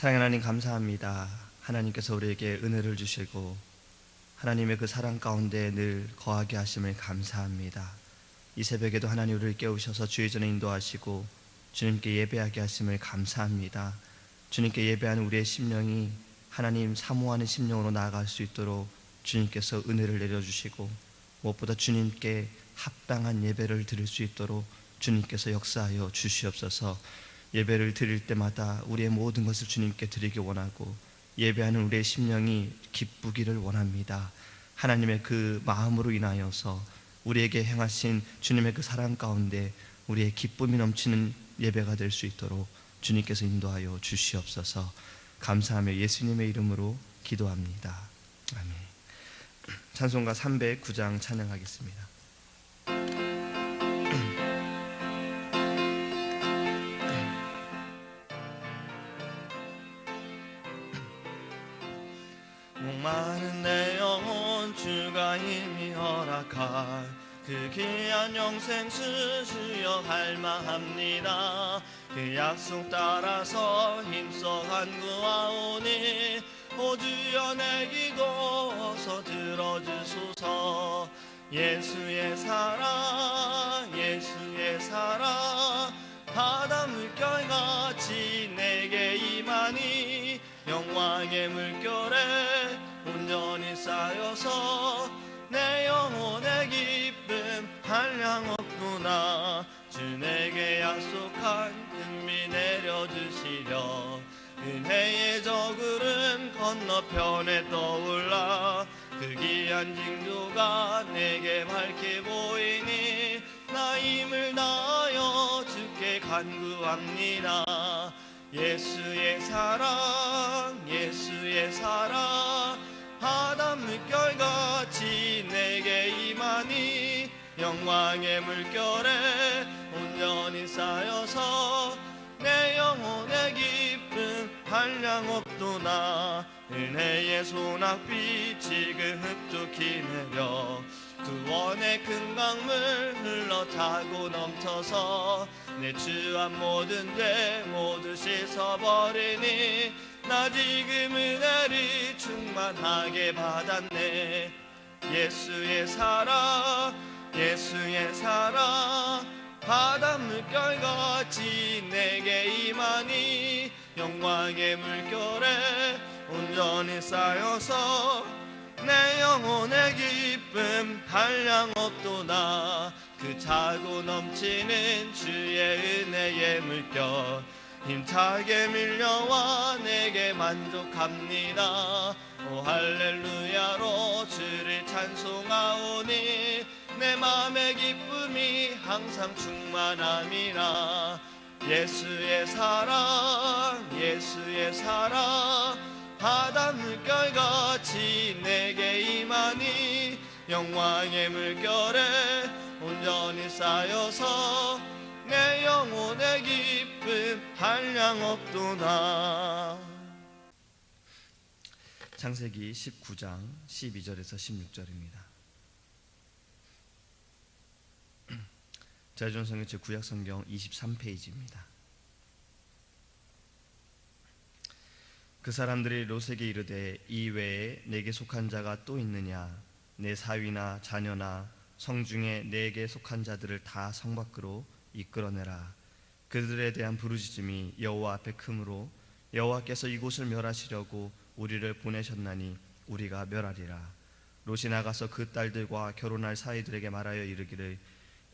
사랑하는 하나님 감사합니다. 하나님께서 우리에게 은혜를 주시고 하나님의 그 사랑 가운데 늘 거하게 하심을 감사합니다. 이 새벽에도 하나님 우리를 깨우셔서 주의 전에 인도하시고 주님께 예배하게 하심을 감사합니다. 주님께 예배하는 우리의 심령이 하나님 사모하는 심령으로 나아갈 수 있도록 주님께서 은혜를 내려주시고 무엇보다 주님께 합당한 예배를 드릴 수 있도록 주님께서 역사하여 주시옵소서 예배를 드릴 때마다 우리의 모든 것을 주님께 드리기 원하고 예배하는 우리의 심령이 기쁘기를 원합니다. 하나님의 그 마음으로 인하여서 우리에게 행하신 주님의 그 사랑 가운데 우리의 기쁨이 넘치는 예배가 될 수 있도록 주님께서 인도하여 주시옵소서 감사하며 예수님의 이름으로 기도합니다. 아멘. 찬송가 309장 찬양하겠습니다. 목마른 내 영혼 주가 이미 허락할 그 귀한 영생 수주여 갈망합니다. 그 약속 따라서 힘써 간구하오니 오주여 내 기도서 들어주소서. 예수의 사랑 예수의 사랑 바다 물결같이 내게 임하니 영광의 물결에 온전히 쌓여서 내 영혼의 기쁨 한량 없구나. 주 내게 약속한 은미 내려주시려. 은혜의 저 구름 건너편에 떠올라. 그 귀한 징조가 내게 밝게 보이니 나 힘을 다하여 주께 간구합니다 예수의 사랑 예수의 사랑. 바다 물결같이 내게 임하니 영광의 물결에 온전히 쌓여서 내 영혼의 기쁨 한량 없도나 은혜의 소낙비 지금 흡족히 내려 구원의 큰 강물 흘러 타고 넘쳐서 내 주한 모든 죄 모두 씻어버리니 나 지금 은혜를 충만하게 받았네. 예수의 사랑 예수의 사랑 바닷물 결같이 내게 임하니 영광의 물결에 온전히 쌓여서 내 영혼의 기쁨 한량 없도다 그 차고 넘치는 주의 은혜의 물결 힘차게 밀려와 내게 만족합니다. 오 할렐루야로 주를 찬송하오니 내 맘의 기쁨이 항상 충만함이라. 예수의 사랑 예수의 사랑 바다 물결같이 내게 임하니 영광의 물결에 온전히 쌓여서 내 영혼의 기쁨 한량 없도나 창세기 19장 12절에서 16절입니다. 자존성의 제 구약성경 23페이지입니다. 그 사람들이 롯에게 이르되 이 외에 내게 속한 자가 또 있느냐? 내 사위나 자녀나 성중에 내게 속한 자들을 다 성 밖으로 이끌어내라. 그들에 대한 부르짖음이 여호와 앞에 크므로 여호와께서 이곳을 멸하시려고 우리를 보내셨나니 우리가 멸하리라. 롯이 나가서 그 딸들과 결혼할 사이들에게 말하여 이르기를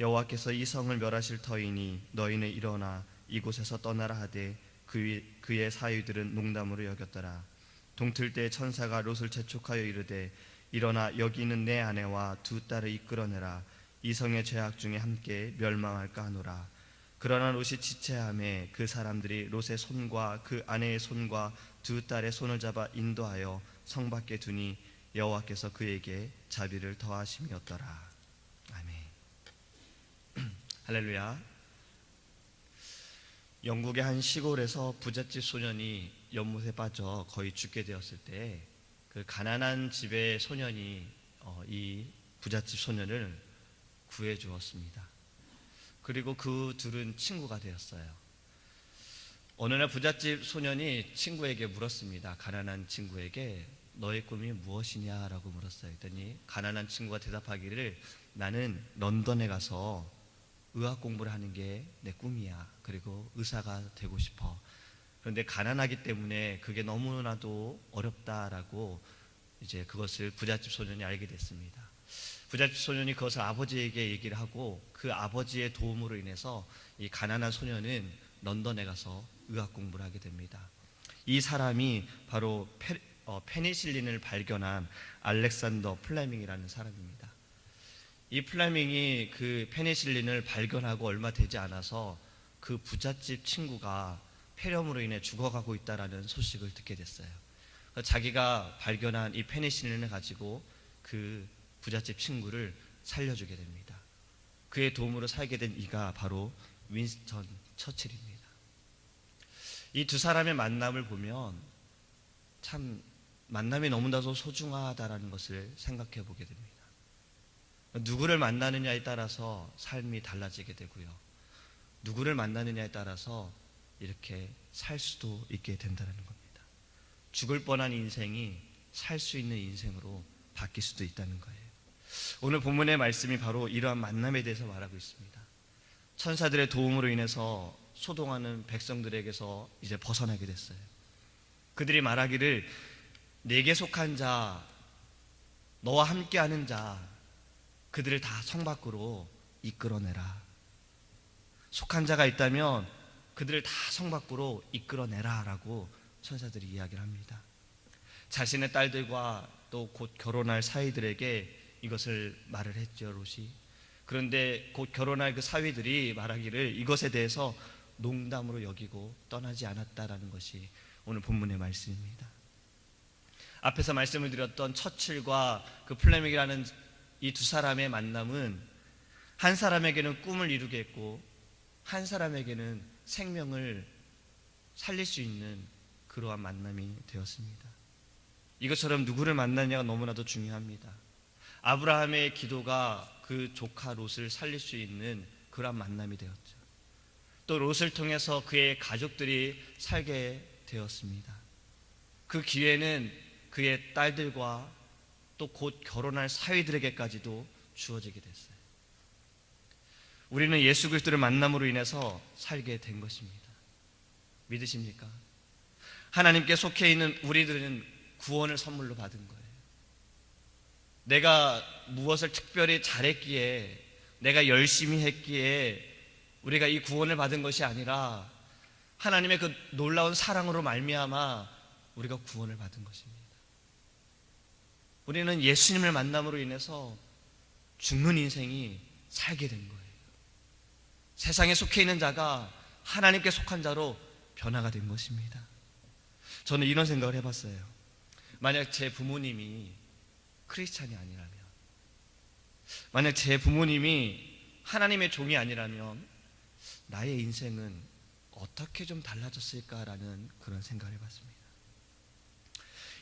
여호와께서 이 성을 멸하실 터이니 너희는 일어나 이곳에서 떠나라 하되 그, 그의 사위들은 농담으로 여겼더라. 동틀 때 천사가 롯을 재촉하여 이르되 일어나 여기 있는 내 아내와 두 딸을 이끌어내라. 이 성의 죄악 중에 함께 멸망할까 하노라. 그러나 롯이 지체함에 그 사람들이 롯의 손과 그 아내의 손과 두 딸의 손을 잡아 인도하여 성 밖에 두니 여호와께서 그에게 자비를 더하심이었더라. 아멘. 할렐루야 영국의 한 시골에서 부잣집 소년이 연못에 빠져 거의 죽게 되었을 때 그 가난한 집의 소년이 어, 이 부잣집 소년을 구해 주었습니다. 그리고 그 둘은 친구가 되었어요. 어느 날 부잣집 소년이 친구에게 물었습니다. 가난한 친구에게 너의 꿈이 무엇이냐라고 물었어요. 했더니 가난한 친구가 대답하기를 나는 런던에 가서 의학 공부를 하는 게 내 꿈이야. 그리고 의사가 되고 싶어. 그런데 가난하기 때문에 그게 너무나도 어렵다라고 이제 그것을 부잣집 소년이 알게 됐습니다. 부잣집 소년이 그것을 아버지에게 얘기를 하고 그 아버지의 도움으로 인해서 이 가난한 소년은 런던에 가서 의학 공부를 하게 됩니다. 이 사람이 바로 페, 어, 페니실린을 발견한 알렉산더 플레밍이라는 사람입니다. 이 플레밍이 그 페니실린을 발견하고 얼마 되지 않아서 그 부잣집 친구가 폐렴으로 인해 죽어가고 있다라는 소식을 듣게 됐어요. 그래서 자기가 발견한 이 페니실린을 가지고 그 부잣집 친구를 살려주게 됩니다. 그의 도움으로 살게 된 이가 바로 윈스턴 처칠입니다. 이 두 사람의 만남을 보면 참 만남이 너무나도 소중하다라는 것을 생각해 보게 됩니다. 누구를 만나느냐에 따라서 삶이 달라지게 되고요. 누구를 만나느냐에 따라서 이렇게 살 수도 있게 된다는 겁니다. 죽을 뻔한 인생이 살 수 있는 인생으로 바뀔 수도 있다는 거예요. 오늘 본문의 말씀이 바로 이러한 만남에 대해서 말하고 있습니다. 천사들의 도움으로 인해서 소동하는 백성들에게서 이제 벗어나게 됐어요. 그들이 말하기를 내게 속한 자, 너와 함께하는 자, 그들을 다 성 밖으로 이끌어내라. 속한 자가 있다면 그들을 다 성 밖으로 이끌어내라라고 천사들이 이야기를 합니다. 자신의 딸들과 또 곧 결혼할 사위들에게 이것을 말을 했죠, 롯이. 그런데 곧 결혼할 그 사위들이 말하기를 이것에 대해서 농담으로 여기고 떠나지 않았다라는 것이 오늘 본문의 말씀입니다. 앞에서 말씀을 드렸던 처칠과 그 플레믹이라는 이 두 사람의 만남은 한 사람에게는 꿈을 이루게 했고 한 사람에게는 생명을 살릴 수 있는 그러한 만남이 되었습니다. 이것처럼 누구를 만나냐가 너무나도 중요합니다. 아브라함의 기도가 그 조카 롯을 살릴 수 있는 그러한 만남이 되었죠. 또 롯을 통해서 그의 가족들이 살게 되었습니다. 그 기회는 그의 딸들과 또 곧 결혼할 사위들에게까지도 주어지게 됐어요. 우리는 예수 그리스도를 만남으로 인해서 살게 된 것입니다. 믿으십니까? 하나님께 속해 있는 우리들은 구원을 선물로 받은 거예요. 내가 무엇을 특별히 잘했기에 내가 열심히 했기에 우리가 이 구원을 받은 것이 아니라 하나님의 그 놀라운 사랑으로 말미암아 우리가 구원을 받은 것입니다. 우리는 예수님을 만남으로 인해서 죽는 인생이 살게 된 거예요. 세상에 속해 있는 자가 하나님께 속한 자로 변화가 된 것입니다. 저는 이런 생각을 해봤어요. 만약 제 부모님이 크리스찬이 아니라면, 만약 제 부모님이 하나님의 종이 아니라면, 나의 인생은 어떻게 좀 달라졌을까라는 그런 생각을 해봤습니다.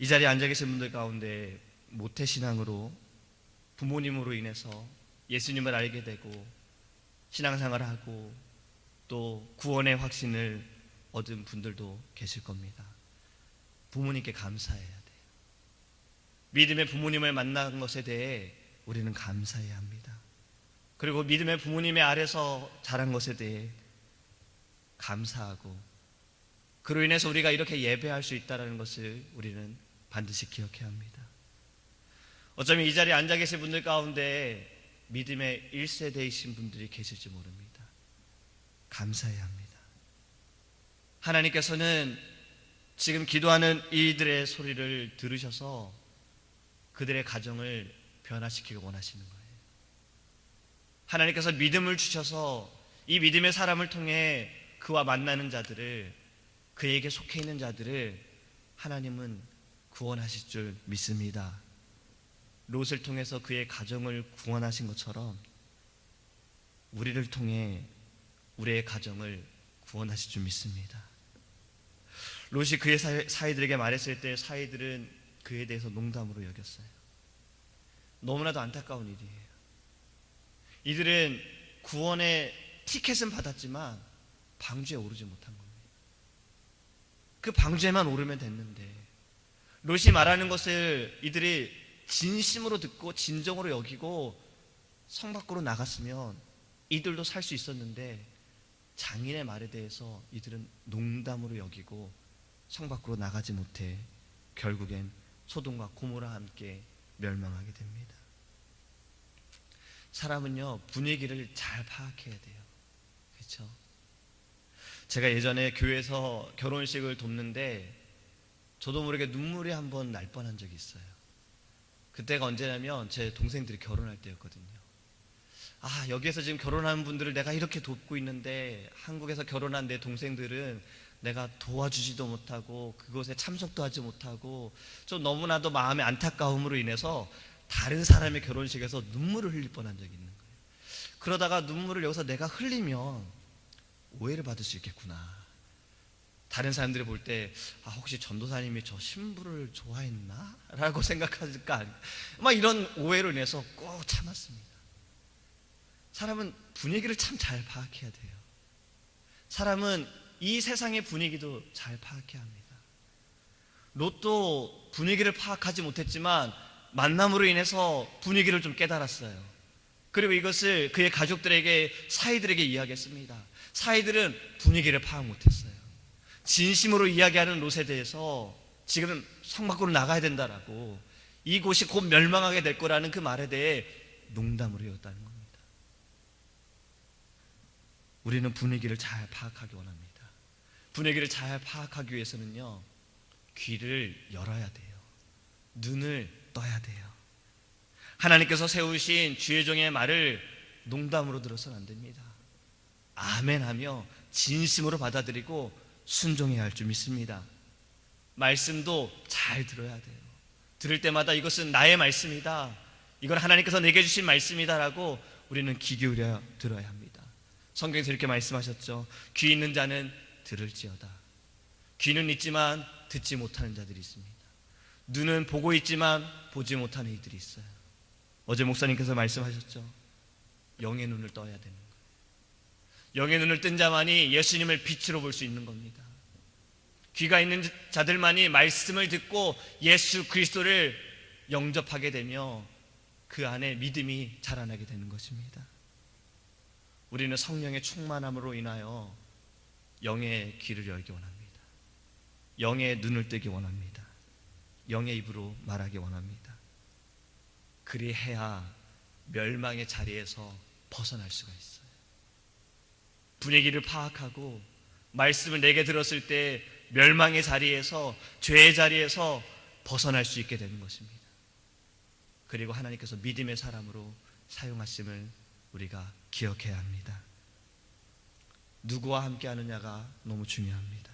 이 자리에 앉아 계신 분들 가운데 모태 신앙으로 부모님으로 인해서 예수님을 알게 되고 신앙생활을 하고 또 구원의 확신을 얻은 분들도 계실 겁니다. 부모님께 감사해야 돼요. 믿음의 부모님을 만난 것에 대해 우리는 감사해야 합니다. 그리고 믿음의 부모님의 아래서 자란 것에 대해 감사하고 그로 인해서 우리가 이렇게 예배할 수 있다는 것을 우리는 반드시 기억해야 합니다. 어쩌면 이 자리에 앉아 계신 분들 가운데 믿음의 1세대이신 분들이 계실지 모릅니다. 감사해야 합니다. 하나님께서는 지금 기도하는 이들의 소리를 들으셔서 그들의 가정을 변화시키기 원하시는 거예요. 하나님께서 믿음을 주셔서 이 믿음의 사람을 통해 그와 만나는 자들을 그에게 속해 있는 자들을 하나님은 구원하실 줄 믿습니다. 롯을 통해서 그의 가정을 구원하신 것처럼 우리를 통해 우리의 가정을 구원하실 줄 믿습니다. 롯이 그의 사이들에게 말했을 때 사이들은 그에 대해서 농담으로 여겼어요. 너무나도 안타까운 일이에요. 이들은 구원의 티켓은 받았지만 방주에 오르지 못한 겁니다. 그 방주에만 오르면 됐는데 롯이 말하는 것을 이들이 진심으로 듣고 진정으로 여기고 성 밖으로 나갔으면 이들도 살 수 있었는데 장인의 말에 대해서 이들은 농담으로 여기고 성 밖으로 나가지 못해 결국엔 소돔과 고모라 함께 멸망하게 됩니다. 사람은요 분위기를 잘 파악해야 돼요. 그렇죠? 제가 예전에 교회에서 결혼식을 돕는데 저도 모르게 눈물이 한 번 날 뻔한 적이 있어요. 그때가 언제냐면 제 동생들이 결혼할 때였거든요. 아, 여기에서 지금 결혼하는 분들을 내가 이렇게 돕고 있는데 한국에서 결혼한 내 동생들은 내가 도와주지도 못하고 그곳에 참석도 하지 못하고 좀 너무나도 마음의 안타까움으로 인해서 다른 사람의 결혼식에서 눈물을 흘릴 뻔한 적이 있는 거예요. 그러다가 눈물을 여기서 내가 흘리면 오해를 받을 수 있겠구나. 다른 사람들이 볼 때 아, 혹시 전도사님이 저 신부를 좋아했나? 라고 생각할까? 막 이런 오해로 인해서 꼭 참았습니다. 사람은 분위기를 참 잘 파악해야 돼요. 사람은 이 세상의 분위기도 잘 파악해야 합니다. 롯도 분위기를 파악하지 못했지만 만남으로 인해서 분위기를 좀 깨달았어요. 그리고 이것을 그의 가족들에게 사이들에게 이야기했습니다. 사이들은 분위기를 파악 못했어요. 진심으로 이야기하는 롯에 대해서 지금 성 밖으로 나가야 된다라고 이곳이 곧 멸망하게 될 거라는 그 말에 대해 농담으로 여었다는 겁니다. 우리는 분위기를 잘 파악하기 원합니다. 분위기를 잘 파악하기 위해서는요, 귀를 열어야 돼요. 눈을 떠야 돼요. 하나님께서 세우신 주의 종의 말을 농담으로 들어서는 안 됩니다. 아멘 하며 진심으로 받아들이고 순종해야 할 줄 믿습니다. 말씀도 잘 들어야 돼요. 들을 때마다 이것은 나의 말씀이다. 이건 하나님께서 내게 주신 말씀이다라고 우리는 귀 기울여 들어야 합니다. 성경에서 이렇게 말씀하셨죠. 귀 있는 자는 들을지어다. 귀는 있지만 듣지 못하는 자들이 있습니다. 눈은 보고 있지만 보지 못하는 이들이 있어요. 어제 목사님께서 말씀하셨죠. 영의 눈을 떠야 거예요. 영의 눈을 뜬 자만이 예수님을 빛으로 볼 수 있는 겁니다. 귀가 있는 자들만이 말씀을 듣고 예수 그리스도를 영접하게 되며 그 안에 믿음이 자라나게 되는 것입니다. 우리는 성령의 충만함으로 인하여 영의 귀를 열기 원합니다. 영의 눈을 뜨기 원합니다. 영의 입으로 말하기 원합니다. 그리해야 멸망의 자리에서 벗어날 수가 있어요. 분위기를 파악하고 말씀을 내게 들었을 때 멸망의 자리에서 죄의 자리에서 벗어날 수 있게 되는 것입니다. 그리고 하나님께서 믿음의 사람으로 사용하심을 우리가 기억해야 합니다. 누구와 함께 하느냐가 너무 중요합니다.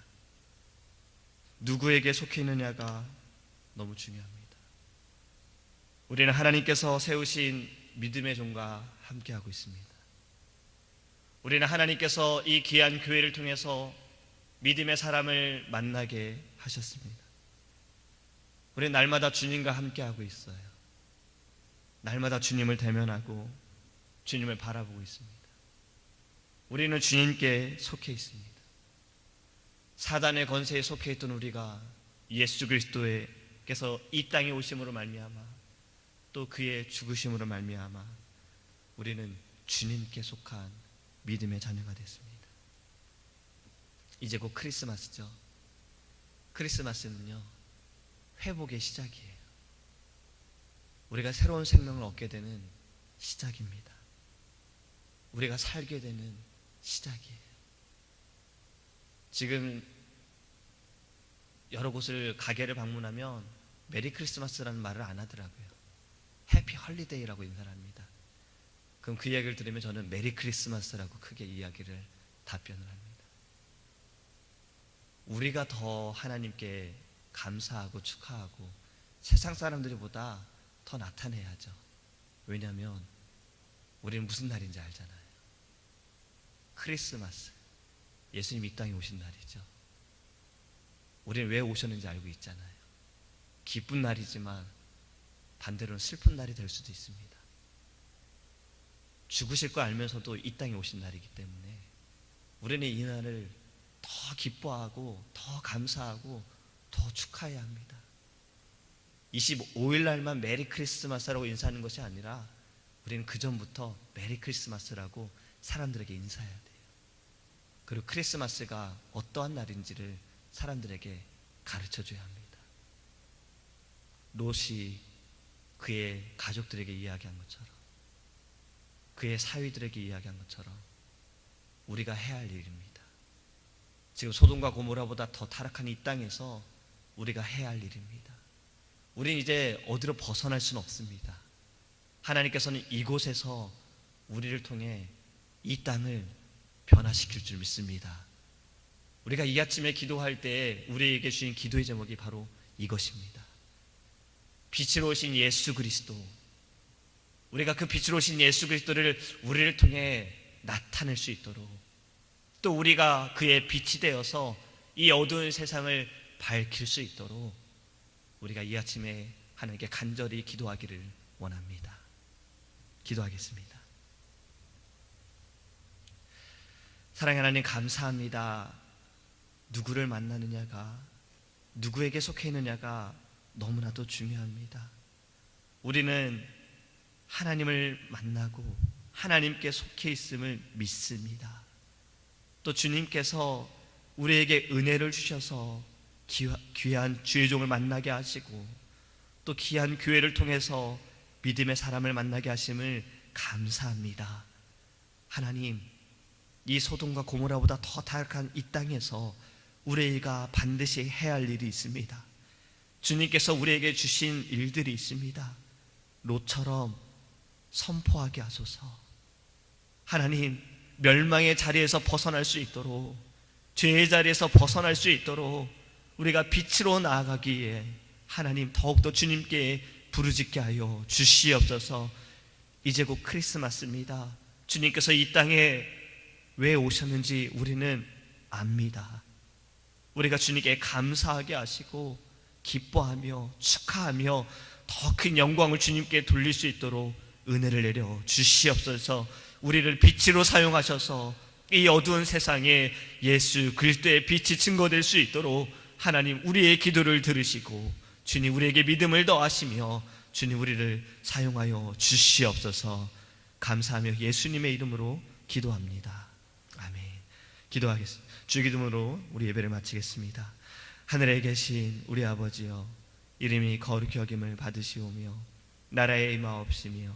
누구에게 속해 있느냐가 너무 중요합니다. 우리는 하나님께서 세우신 믿음의 종과 함께하고 있습니다. 우리는 하나님께서 이 귀한 교회를 통해서 믿음의 사람을 만나게 하셨습니다. 우리는 날마다 주님과 함께하고 있어요. 날마다 주님을 대면하고 주님을 바라보고 있습니다. 우리는 주님께 속해 있습니다. 사단의 권세에 속해 있던 우리가 예수 그리스도께서 이 땅에 오심으로 말미암아 또 그의 죽으심으로 말미암아 우리는 주님께 속한 믿음의 자녀가 됐습니다. 이제 곧 크리스마스죠. 크리스마스는요 회복의 시작이에요. 우리가 새로운 생명을 얻게 되는 시작입니다. 우리가 살게 되는 시작이에요. 지금 여러 곳을 가게를 방문하면 메리 크리스마스라는 말을 안 하더라고요. 해피 헐리데이라고 인사를 합니다. 그럼 그 이야기를 들으면 저는 메리 크리스마스라고 크게 이야기를 답변을 합니다. 우리가 더 하나님께 감사하고 축하하고 세상 사람들보다 더 나타내야죠. 왜냐하면 우리는 무슨 날인지 알잖아요. 크리스마스. 예수님 이 땅에 오신 날이죠. 우리는 왜 오셨는지 알고 있잖아요. 기쁜 날이지만 반대로는 슬픈 날이 될 수도 있습니다. 죽으실 거 알면서도 이 땅에 오신 날이기 때문에 우리는 이 날을 더 기뻐하고 더 감사하고 더 축하해야 합니다. 25일 날만 메리 크리스마스라고 인사하는 것이 아니라 우리는 그 전부터 메리 크리스마스라고 사람들에게 인사해야 돼요. 그리고 크리스마스가 어떠한 날인지를 사람들에게 가르쳐 줘야 합니다. 롯이 그의 가족들에게 이야기한 것처럼 그의 사위들에게 이야기한 것처럼 우리가 해야 할 일입니다. 지금 소돔과 고모라보다 더 타락한 이 땅에서 우리가 해야 할 일입니다. 우리는 이제 어디로 벗어날 수는 없습니다. 하나님께서는 이곳에서 우리를 통해 이 땅을 변화시킬 줄 믿습니다. 우리가 이 아침에 기도할 때 우리에게 주신 기도의 제목이 바로 이것입니다. 빛으로 오신 예수 그리스도. 우리가 그 빛으로 오신 예수 그리스도를 우리를 통해 나타낼 수 있도록 또 우리가 그의 빛이 되어서 이 어두운 세상을 밝힐 수 있도록 우리가 이 아침에 하나님께 간절히 기도하기를 원합니다. 기도하겠습니다. 사랑의 하나님 감사합니다. 누구를 만나느냐가 누구에게 속해 있느냐가 너무나도 중요합니다. 우리는 하나님을 만나고 하나님께 속해 있음을 믿습니다. 또 주님께서 우리에게 은혜를 주셔서 귀한 주의 종을 만나게 하시고 또 귀한 교회를 통해서 믿음의 사람을 만나게 하심을 감사합니다. 하나님, 이 소돔과 고모라보다 더 타락한 이 땅에서 우리가 반드시 해야 할 일이 있습니다. 주님께서 우리에게 주신 일들이 있습니다. 롯처럼 선포하게 하소서. 하나님, 멸망의 자리에서 벗어날 수 있도록, 죄의 자리에서 벗어날 수 있도록 우리가 빛으로 나아가기에 하나님 더욱더 주님께 부르짖게 하여 주시옵소서. 이제 곧 크리스마스입니다. 주님께서 이 땅에 왜 오셨는지 우리는 압니다. 우리가 주님께 감사하게 하시고 기뻐하며 축하하며 더 큰 영광을 주님께 돌릴 수 있도록 은혜를 내려 주시옵소서. 우리를 빛으로 사용하셔서 이 어두운 세상에 예수 그리스도의 빛이 증거될 수 있도록 하나님 우리의 기도를 들으시고 주님 우리에게 믿음을 더하시며 주님 우리를 사용하여 주시옵소서. 감사하며 예수님의 이름으로 기도합니다. 아멘. 기도하겠습니다. 주기도문으로 우리 예배를 마치겠습니다. 하늘에 계신 우리 아버지여 이름이 거룩히 여김을 받으시오며 나라의 임하옵시며